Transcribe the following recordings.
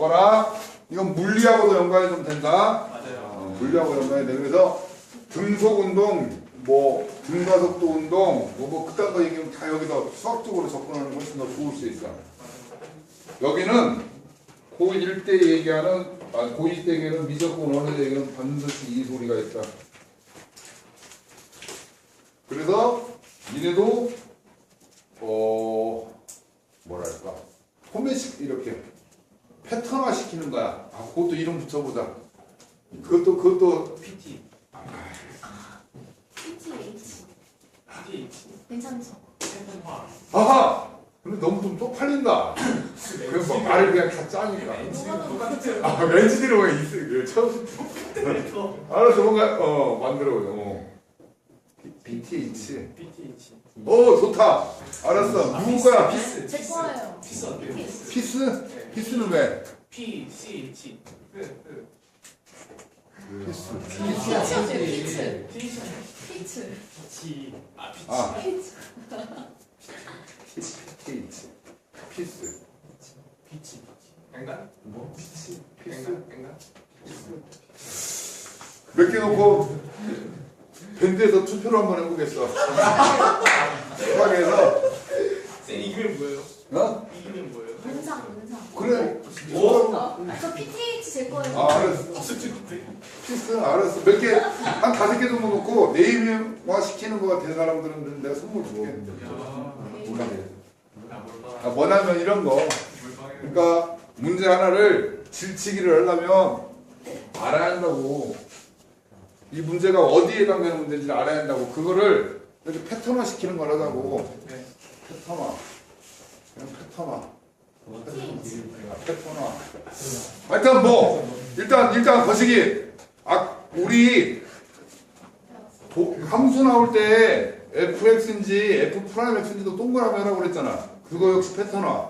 봐봐라. 이건 물리하고도 연관이 좀 된다. 맞아요. 어, 물리하고 연관이 돼. 그래서 등속 운동, 뭐 등가속도 운동, 뭐, 뭐 그딴 거 얘기하면 다 여기서 수학적으로 접근하는 게 훨씬 더 좋을 수 있어. 여기는 고1 때 얘기하는 아, 고2 때 얘기하는 미적분 원의 얘기는 반드시 이 소리가 있다. 그래서 니네도 어 뭐랄까 포맷식 이렇게 패턴화 시키는 거야. 아 그것도 이름 붙여보자. 그것도 그것도 PT. PTH PTH. 괜찮죠? 패턴화. 아하. 근데 너무 좀 쪽팔린다. 그래서 막 말을 그냥 다 짜니까. 아 왠지 들어가 있어. 그래 처음. 알았어 뭔가 어 만들어요. 어. BTH. PTH. 오 좋다. 알았어. 누구야? 피스. 제 거예요. 피스 어때요? 피스. 피스? 피스는 왜? P C H. 그 그. 피스. 피츠요, 피츠. 피스. 피츠. G. 아 피치. 아. 피츠. PTH. 피스. 피치. 앵간? 뭐? 피스. 앵간? 앵간? 몇 개 놓고 밴드에서 투표를 한번 해보겠어. 수학에서 쌤 이름이 뭐예요? 어? 이름이 뭐예요? 문상, 문상. 그래. 오? 어, 저 PTH 제 거예요. 아 알았어. 아 피스 알았어. 몇 개? 한 다섯 개 정도 놓고 네이밍화 시키는 거가 된 사람들은 내가 선물 줄게. 몰라. 아, 원하면 이런 거. 그러니까 문제 하나를 질치기를 하려면 알아야 한다고. 이 문제가 어디에 해당되는 문제인지 알아야 한다고. 그거를 이렇게 패턴화 시키는 거라고. 네. 패턴화. 그냥 패턴화. 패턴화. 하여튼 뭐 일단 일단 거시기. 아 우리 도- 함수 나올 때 fx인지 f 프라임 x인지도 동그라미 하라고 그랬잖아. 그거 역시 패턴화.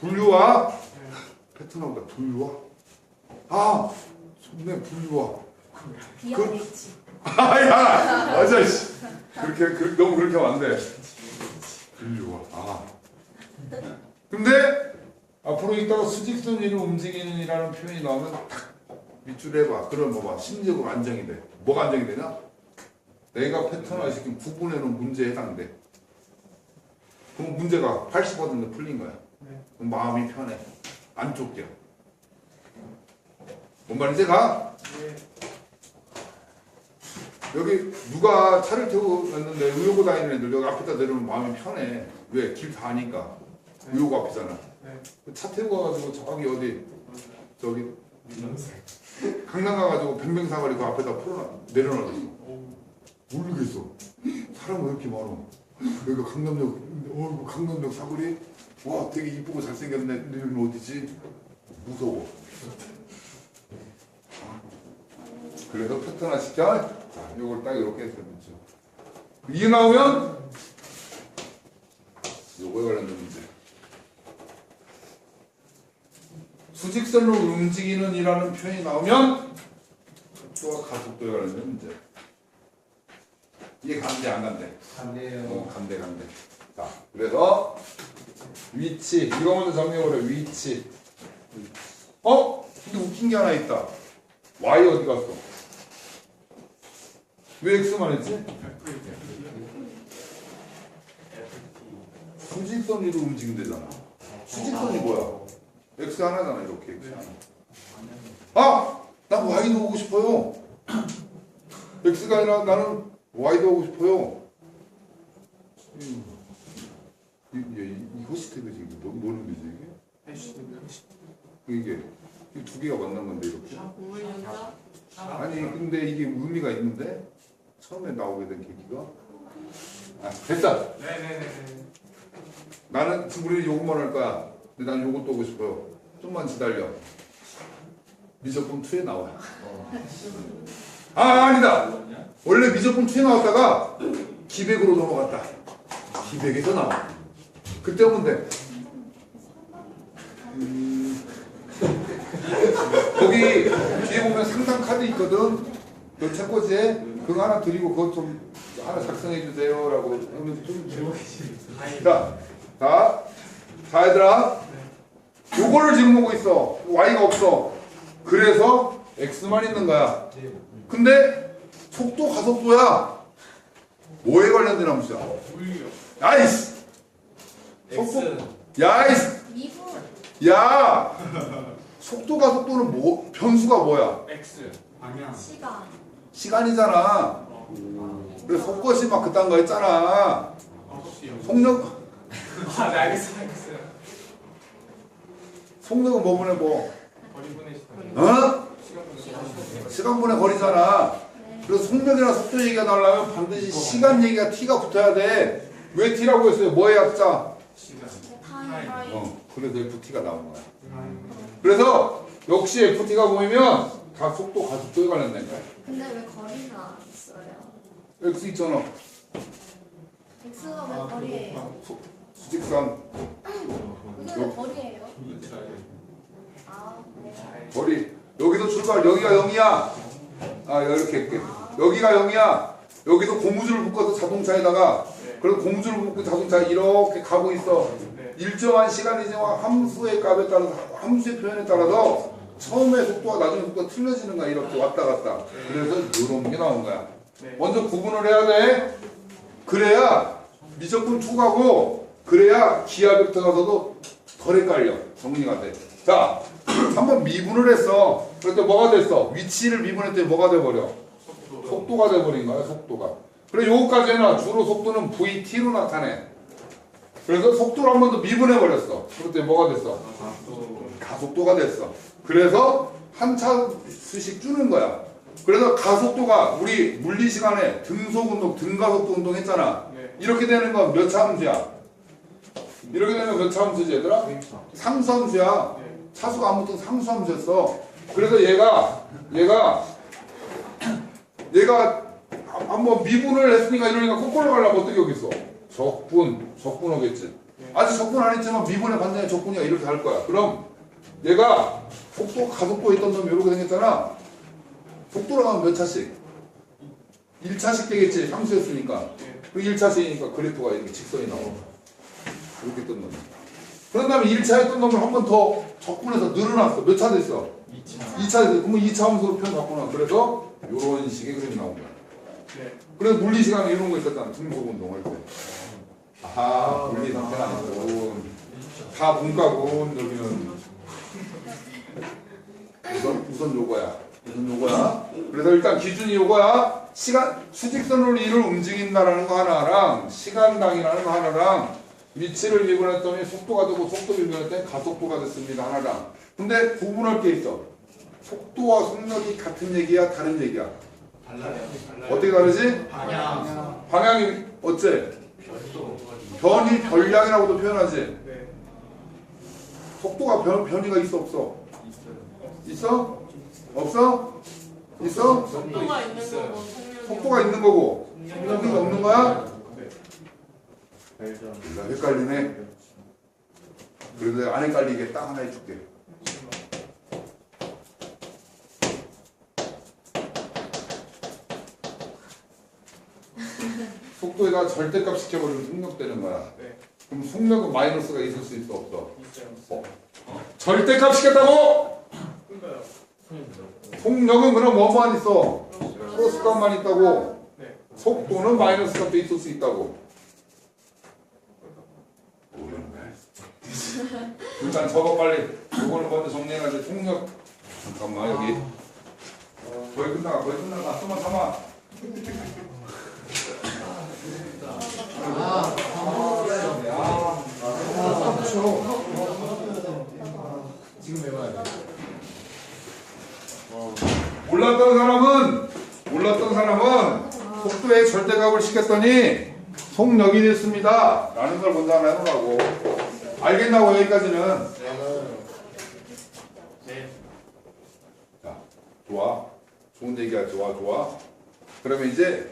분류와 패턴화보다 분류와. 아, 좋네 분류와. BRH. 아야, 맞아 씨. 그렇게 그, 너무 그렇게 하면 안 돼. 분류와. 아. 근데 앞으로 있다가 수직선 위로 움직이는 이라는 표현이 나오면 탁 밑줄 해봐. 그럼 뭐봐 심리적으로 안정이 돼. 뭐가 안정이 되냐? 내가 패턴화 시킨 구분해놓은 문제에 해당돼. 그럼 문제가 80% 풀린 거야. 네. 그럼 마음이 편해. 안 쫓겨. 뭔 말인지 가? 네. 여기 누가 차를 태우고 갔는데 의료고 다니는 애들 여기 앞에다 내려오면 마음이 편해. 왜? 길 다 아니까. 의료고 앞이잖아. 네. 차 태우고 가가지고 저기 어디 저기 강남 가가지고 뱅뱅사거리 그 앞에다 풀어놔 내려놔줬어. 오. 모르겠어. 사람 왜 이렇게 많아? 여기가 강남역, 어, 강남역 사거리? 와, 되게 이쁘고 잘생겼네. 여기는 어디지? 무서워. 그래서 패턴화 시켜. 자, 요걸 딱 이렇게 해서 그렇죠. 이게 나오면 요거에 관련된 문제. 수직선으로 움직이는 이라는 표현이 나오면 속도와 가속도에 관련된 문제. 이게 간대 안 간대? 반대요. 어, 간대 간대. 자, 그래서 위치 이거 먼저 정리해보래 위치. 어? 근데 웃긴 게 하나 있다. y 어디 갔어? 왜 x만 했지? 수직선 위로 움직인대잖아. 수직선이 뭐야? x 하나잖아 이렇게 x 하나. 아! 나 y도 오고 싶어요. x가 아니라 나는 y도 오고 싶어요. 이, 이, 이, 되게 지금 너무 노는 거지 이게? 이게 이 두 개가 만난 건데 이렇게? 아니 근데 이게 의미가 있는데 처음에 나오게 된 계기가? 아 됐다. 네네네. 나는 지금 우리 요것만 할 거야. 근데 난 요것도 오고 싶어요. 좀만 기다려. 미적분 2에 나와. 아 아니다. 원래 미적분 2에 나왔다가 기백으로 넘어갔다. 기백에서 나와. 그때 오면 돼 음, 거기 뒤에 보면 상담 카드 있거든. 그 책꽂이에 그거 하나 드리고 그거 좀 하나 작성해 주세요라고 하면 좀 자, 자, 자 얘들아 요거를 지금 보고 있어. y가 없어. 그래서 x만 있는 거야. 근데 속도 가속도야. 뭐에 관련된 함수야? X. 야이씨! 미분. 야! 속도 가속도는 뭐 변수가 뭐야? X. 방향. 시간. 시간이잖아. 그래서 속것이 막 그딴 거 했잖아. 혹시요? 속력 아, 네, 알겠어, 알겠어요. 속력은 뭐 보내 뭐? 시간. 어? 시간분의 시간분의 거리잖아. 네. 그래서 속력이나 속도 얘기가 나오려면 반드시 시간 얘기가 t가 붙어야 돼. 왜 t라고 했어요? 뭐의 약자? 시간. 어, 그래서 ft가 나온 거야. 그래서 역시 ft가 보이면 다 속도 가속도에 관련된 거야. 근데 왜 거리는 안 있어요? x 있잖아. x가 왜 거리예요? 수직선 이게 왜 거리예요? 아, 네. 거리 여기도 출발 여기가 0이야. 아 이렇게 할게. 여기가 0이야. 여기도 고무줄을 묶어서 자동차에다가 네. 그래서 고무줄을 묶고 자동차 이렇게 가고 있어. 네. 일정한 시간이 지나면 함수의 값에 따라서 함수의 표현에 따라서 처음에 속도와 나중에 속도가 틀려지는 거야 이렇게 왔다 갔다. 그래서 이런 게 나온 거야. 네. 먼저 구분을 해야 돼. 그래야 미적분 투가고 그래야 기하 벡터 가서도 덜 헷갈려. 정리가 돼자 한번 미분을 했어. 때 뭐가 됐어? 위치를 미분했더니 뭐가 돼버려? 속도. 속도가. 돼버린 거야 속도가. 그래 요거까지 해놔 주로 속도는 VT로 나타내 그래서 속도를 한 번 더 미분해 버렸어. 그럴 때 뭐가 됐어? 가속도가 됐어. 그래서 한 차수씩 주는 거야. 그래서 가속도가 우리 물리 시간에 등속 운동 등가속도 운동 했잖아. 네. 이렇게 되는 건 몇 차 함수야? 이렇게 되면 몇 차 함수지 얘들아? 상수 함수야. 네. 차수가 아무튼 상수 함수였어. 그래서 얘가 얘가 얘가 한번 미분을 했으니까 이러니까 거꾸로 가려면 어떻게 오겠어? 적분 적분 오겠지. 아직 적분 안 했지만 미분의 반전의 적분이야 이렇게 할 거야. 그럼 얘가 속도 가속도 있던 놈이 이렇게 생겼잖아. 속도로 가면 몇 차씩? 1차씩 되겠지. 상수였으니까. 네. 그 1차씩이니까 그래프가 이렇게 직선이 나와. 이렇게 뜬 놈이. 그런 다음에 1차에 뜬 놈을 한 번 더 적분해서 늘어났어. 몇 차 됐어? 2차. 2차 됐어. 그러면 2차 함수로 표현 바꾸나. 그래서 이런 식의 그림이 나온 거야. 네. 그래서 물리 시간에 이런 거 있었잖아. 등속 운동할 때. 아하, 물리 상태가 아니고. 다 문과군, 여기는. 우선, 우선 요거야. 우선 요거야. 그래서 일단 기준이 요거야. 시간, 수직선으로 이를 움직인다라는 거 하나랑, 시간당이라는 거 하나랑, 위치를 미분했더니 속도가 되고, 속도 미분했더니 가속도가 됐습니다. 하나랑. 근데 구분할 게 있어. 속도와 속력이 같은 얘기야, 다른 얘기야. 달라요. 어떻게 다르지? 방향. 방향이 어째? 변이 변량이라고도 표현하지. 네. 속도가 변, 변이가 있어 없어? 있어? 없어? 있어? 속도가 있는. 거고 속도가 있는 거고 속력이 없는 거야? 네. 나 헷갈리네. 그래도 안 헷갈리게 딱 하나 해줄게. 속도에다 절대값 시켜버리면 속력되는 거야. 네. 그럼 속력은 마이너스가 있을 수 있어 없어? 있어요. 절대값 시켰다고? 그러니까요. 속력은 그럼 뭐만 있어? 플러스 값만 있다고. 네. 속도는 마이너스 값도 있을 수 있다고. 거야. 일단 저거 빨리. 이거는 먼저 정리해가지고 속력. 잠깐만 여기. 거의 끝나가. 거의 끝나가. 좀만 참아. 돼. 몰랐던 사람은 몰랐던 사람은 속도의 절대값을 시켰더니 속력이 됐습니다. 라는 걸 먼저 하나 해놓으라고. 알겠나고 여기까지는. 네. 자, 좋아. 좋은 얘기야. 좋아, 좋아. 그러면 이제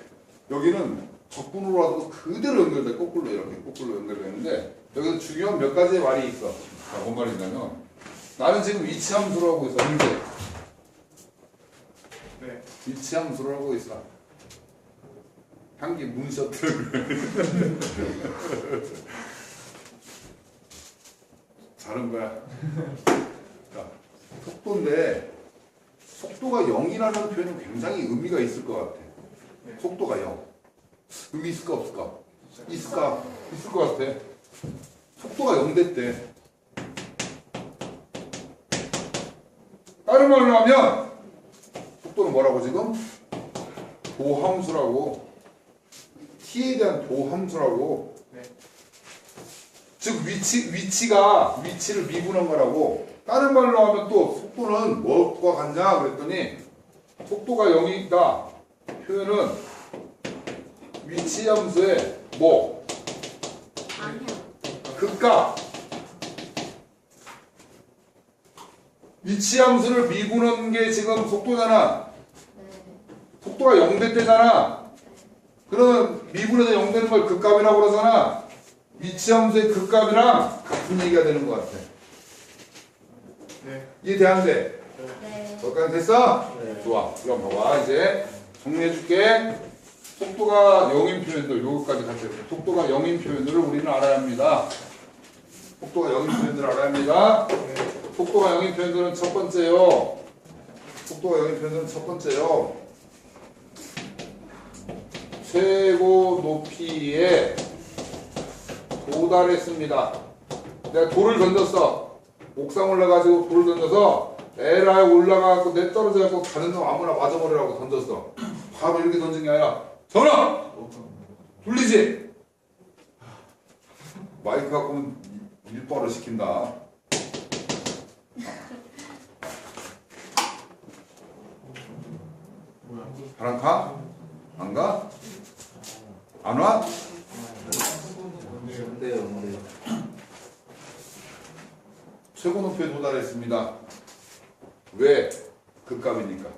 여기는 적분으로라도 그대로 연결돼. 거꾸로 이렇게 거꾸로 연결되는데 여기서 중요한 몇 가지의 말이 있어. 자, 뭔 말이냐면 나는 지금 위치 함수로 하고 있어. 현재. 네. 위치 함수를 하고 있어. 향기 문셔틀. 자, 다른 거야. 자, 속도인데 속도가 0이라는 표현은 굉장히 의미가 있을 것 같아. 네. 속도가 0. 의미 있을까 없을까? 있을까? 있을 것 같아. 속도가 0 됐대. 다른 말로 하면 속도는 뭐라고 지금? 도함수라고. t에 대한 도함수라고. 네. 즉 위치 위치가 위치를 미분한 거라고. 다른 말로 하면 또 속도는 뭐과 같냐 그랬더니 속도가 0이다. 표현은 위치 함수의 뭐 아니야. 극값 위치 함수를 미분한 게 지금 속도잖아. 네. 속도가 0 됐대잖아. 그러면 미분해서 0 되는 걸 극값이라고 그러잖아. 위치 함수의 극값이랑 같은 얘기가 되는 것 같아. 네. 이해돼 안 돼? 네. 거기까지 됐어? 네. 좋아. 그럼 봐봐. 이제 정리해줄게. 속도가 0인 표현들, 요거까지 같이 해볼게. 속도가 0인 표현들을 우리는 알아야 합니다. 속도가 0인 표현들을 알아야 합니다. 네. 속도가 0인 표현들은 첫 번째요. 속도가 0인 표현들은 첫 번째요. 최고 높이에 도달했습니다. 내가 돌을 던졌어. 옥상 올라가지고 돌을 던져서 에라에 올라가고 내 떨어져갖고 가는 놈 아무나 맞아버리라고 던졌어. 바로 이렇게 던진 게 아니라 전화! 돌리지? 마이크 갖고 일바로 시킨다. 바람 가? 안 가? 안 와? 최고 높이에 도달했습니다. 왜? 극값이니까.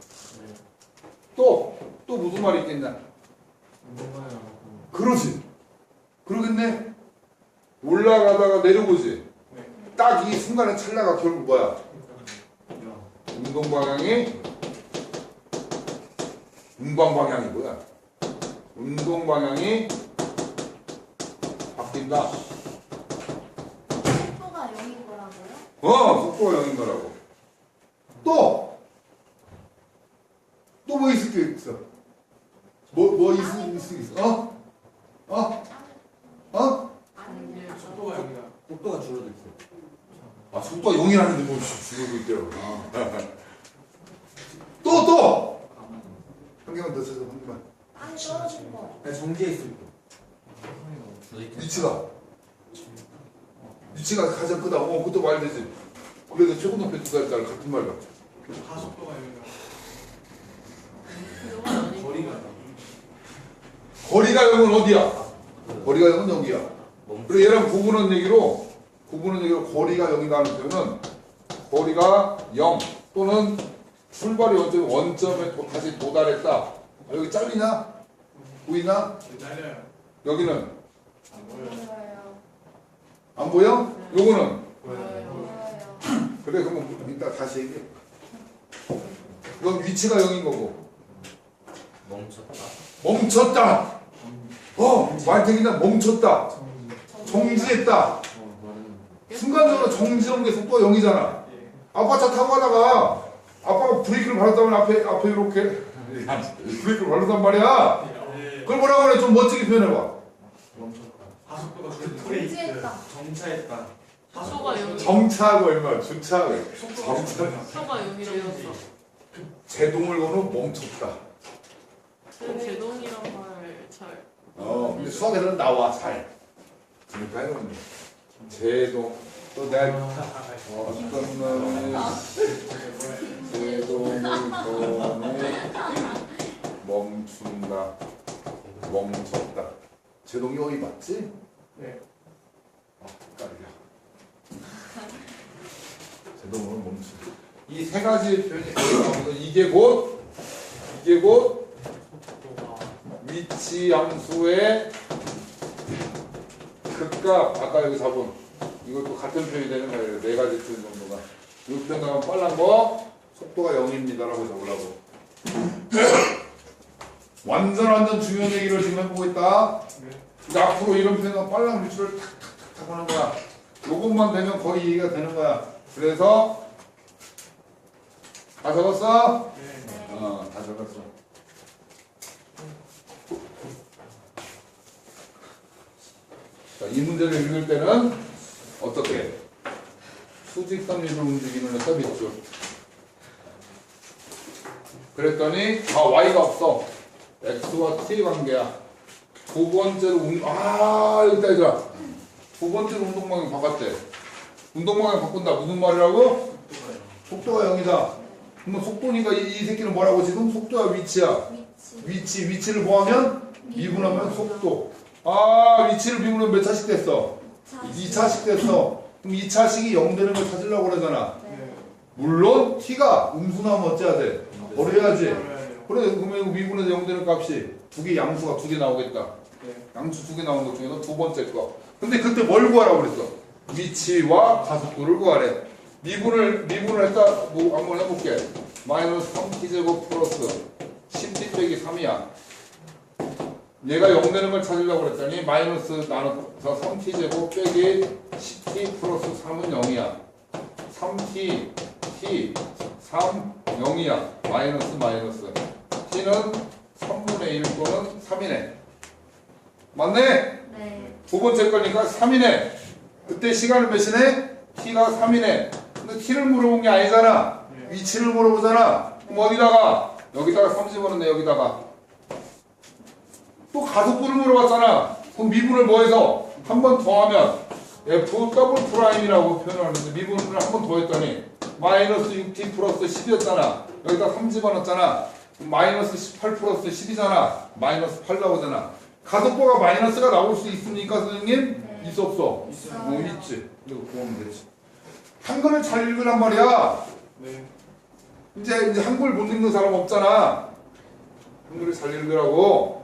또, 또 무슨 말이 있겠냐? 그러지. 그러겠네. 올라가다가 내려보지. 네. 딱이 순간에 찰나가 결국 뭐야? 운동 방향이 운방 방향이 뭐야? 운동 방향이 바뀐다. 속도가 0인 거라고요? 어, 속도가 0인 거라고. 또! 또 뭐 있을 게 있어? 뭐, 뭐 있을, 게 있어? 어? 어? 어? 속도가 여기가. 속도가 줄어들었어요. 아, 속도가 0이라는데 뭐 죽이고 있대요. 또, 또! 한 개만 더 쳐서 한 개만. 아니 떨어진 거. 아니, 정지해 있을 때. 위치가. 위치가 가장 크다. 어, 그것도 말 되지. 그래도 최고 높이 두 달짜리 같은 말 같아. 다 속도가 여기가. 거리가. 거리가 0은 어디야? 거리가 0은 여기야. 멈. 그리고 얘랑 구분한 얘기로 구분한 얘기로 거리가 0이라는 표현은 거리가 0 또는 출발이 원점 원점에 도, 다시 도달했다. 아, 여기 잘리나? 보이나? 네, 잘려요. 여기는 안 보여요. 안 보여? 요거는 보여요. 그래 그러면 이따 다시 얘기해. 이건 위치가 0인 거고 멈췄다. 멈췄다. 어 말탱이는 멈췄다. 정지했다. 순간적으로 정지한 게 속도가 0이잖아. 예. 아빠 차 타고 가다가 아빠가 브레이크를 밟았다면 앞에 앞에 이렇게 브레이크를 밟았단 말이야. 예. 그걸 뭐라고 그래? 좀 멋지게 표현해봐. 멈췄다. 하속도가 정지했다. 정차했다. 속도가 여기 정차하고 얼마 주차하고 속도가 정차 속도가 여기로 제동을 거는 멈췄다. 제동이란 말잘 어 근데 수학에서는 나와 잘. 그러니까 해놓는 거. 제동 또 내가 어, 어떤 놈이 제동을 거는 멈춘다. 멈췄다. 제동이 어디 맞지? 네. 아, 헷갈려. 제동으로 멈춘다. 이 세 가지 표현이 이게 곧 이게 곧 위치 함수의 극값 아까 여기 잡은 이것도 같은 표현이 되는 거예요. 네 가지 표현 정도가. 이 표현 나면 빨란 거 속도가 0입니다라고 적으라고. 완전 완전 중요한 얘기를 지금 해보고 있다. 네. 이제 앞으로 이런 표현은 빨랑 위치를 탁탁탁탁 하는 거야. 요것만 되면 거의 이해가 되는 거야. 그래서 다 적었어? 네. 네. 어, 다 적었어. 자, 이 문제를 읽을 때는 어떻게? 수직선 위로 움직이는 애가 밑줄. 그랬더니 아 y가 없어. x와 t 관계야. 두 번째로 운, 아 여기다 얘들아. 두 번째로 운동방향 바꿨대. 운동방향 바꾼다. 무슨 말이라고? 속도가 0이다. 그러면 속도니까 이, 이 새끼는 뭐라고 지금? 속도야 위치야. 위치. 위치 위치를 뭐하면 미분하면 속도. 아 위치를 미분하면 몇 차씩 됐어? 2차씩 됐어. 그럼 2차씩이 0 되는 걸 찾으려고 그러잖아. 네. 물론 t가 음수나면 어째야 돼? 버려야지. 버려야 돼요. 그래 그러면 이거 미분해서 0 되는 값이 두 개 양수가 두 개 나오겠다. 네. 양수 두 개 나오는 것 중에서 두 번째 거. 근데 그때 뭘 구하라고 그랬어? 위치와 가속도를 구하래. 미분을 미분을 했다 뭐 한번 해볼게. 마이너스 3t 제곱 플러스 10t 빼기 3이야. 얘가 0 되는 걸 찾으려고 그랬더니 마이너스 나눠서 3t 제곱 빼기 10t 플러스 3은 0이야. 3t t 3 0이야. 마이너스 마이너스. t는 3분의 1 또는 3이네. 맞네? 네. 두 번째 거니까 3이네. 그때 시간은 몇이네? t가 3이네. 근데 t를 물어본 게 아니잖아. 네. 위치를 물어보잖아. 그럼 어디다가? 여기다가 3 집어넣네, 여기다가. 또 가속도를 물어봤잖아. 그럼 미분을 뭐해서? 한 번 더 하면 f 더블 프라임이라고 표현하는데 미분을 한 번 더 했더니 마이너스 6t 플러스 10이었잖아. 여기다 3 집어넣었잖아. 마이너스 18 플러스 10이잖아. 마이너스 8 나오잖아. 가속도가 마이너스가 나올 수 있습니까, 선생님? 네. 있어 없어? 있어요. 뭐 있지. 이거 구하면 되지. 한글을 잘 읽으란 말이야. 네. 이제 이제 한글 못 읽는 사람 없잖아. 한글을 잘 읽으라고.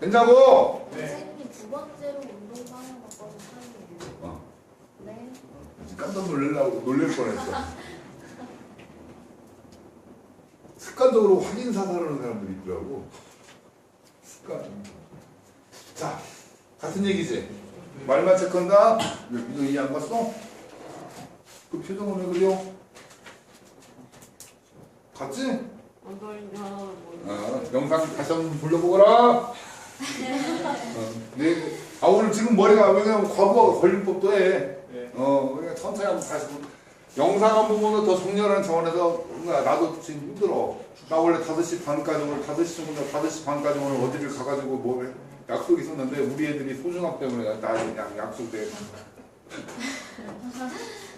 된다고. 네. 선생님 두 번째로 운동 방향 바꿔서 사용해요. 어. 네. 깜짝 놀래려고 놀랄 뻔했어. 습관적으로 확인 사살하는 사람들이 있더라고. 습관. 자, 같은 얘기지. 말만 체크한다. 이거 이해 안 갔어? 그 표정은 왜 그려? 갔지? 뭐. 어, 영상 다시 한번 불러보거라. 어, 네. 아 오늘 지금 머리가 왜냐면 과부하가 걸릴 법도 해. 네. 어, 그러니까 천천히 한번 다시 보- 영상 한 부분은 더 정렬한 차원에서 뭔가 나도 지금 힘들어. 나 원래 5시 반까지 오늘 5시 정도 5시 반까지 오늘 어디를 가가지고 뭐 약속이 있었는데 우리 애들이 소중함 때문에 나 그냥 약속돼.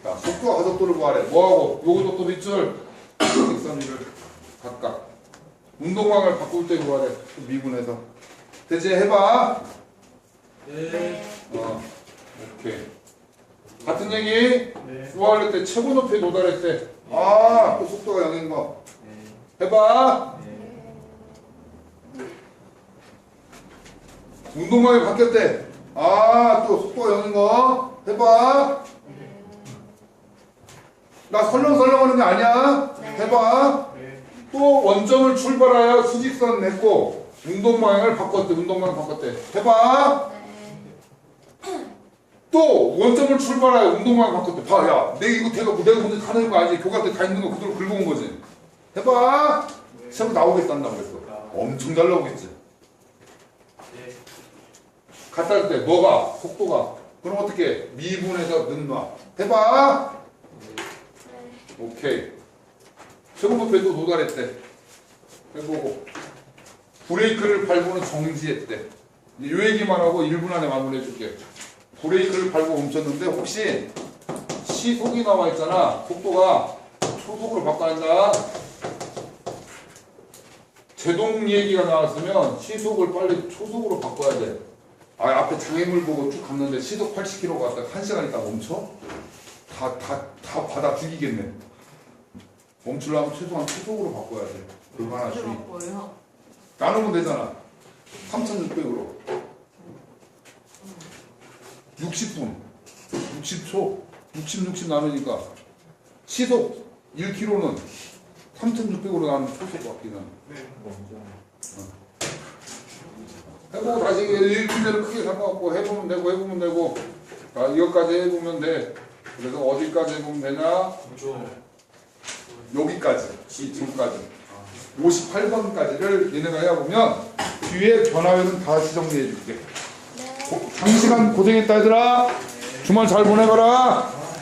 자, 속도와 가속도를 구하래. 뭐하고? 요것도 또 밑줄. 직선을 각각. 운동방을 바꿀 때 구하래. 또 미분해서. 대체 해봐. 네. 어, 오케이. 같은 얘기. 네. 구할 때 최고 높이에 도달했대. 아, 또 속도가 0인 거. 네. 해봐. 운동방이 바뀌었대. 아, 또 속도가 0인 거. 해봐. 나 설렁설렁 하는 게 아니야. 네. 해봐. 네. 또 원점을 출발하여 수직선 냈고, 운동방향을 바꿨대. 운동방향 바꿨대. 해봐. 네. 또 원점을 출발하여 운동방향 바꿨대. 봐, 야, 내가 이거 내가 내가 먼저 가는 거 알지? 교과 때다 있는 거 그대로 긁어온 거지. 해봐. 네. 시험 나오겠단다고 그랬어. 엄청 잘 나오겠지. 네. 갔다 할때 너가 속도가 그럼 어떻게 미분해서 는놔 해봐 네. 오케이 최고 높이도 도달했대 해보고 브레이크를 밟고는 정지했대 요 얘기만 하고 1분 안에 마무리해 줄게 브레이크를 밟고 멈췄는데 혹시 시속이 나와 있잖아 속도가 초속을 바꿔야 한다 제동 얘기가 나왔으면 시속을 빨리 초속으로 바꿔야 돼 아, 앞에 장애물 보고 쭉 갔는데 시속 80km 갔다 1시간 있다 멈춰? 다, 다, 다 받아 죽이겠네. 멈추려면 최소한 초속으로 바꿔야 돼. 그거 하나 주의. 나누면 되잖아. 3,600으로. 60분. 60초. 60, 60 나누니까 시속 1km는 3,600으로 나누면 초속 바뀌는. 네. 해보고 다시 일주일은 크게 상관없고 해보면 되고 해보면 되고 자, 이것까지 해보면 돼. 그래서 어디까지 해보면 되냐? 여기까지. 이 지금까지. 58번까지를 얘네가 해보면 뒤에 변화율은 다시 정리해 줄게. 네. 고- 장시간 고생했다 얘들아. 주말 잘 보내거라.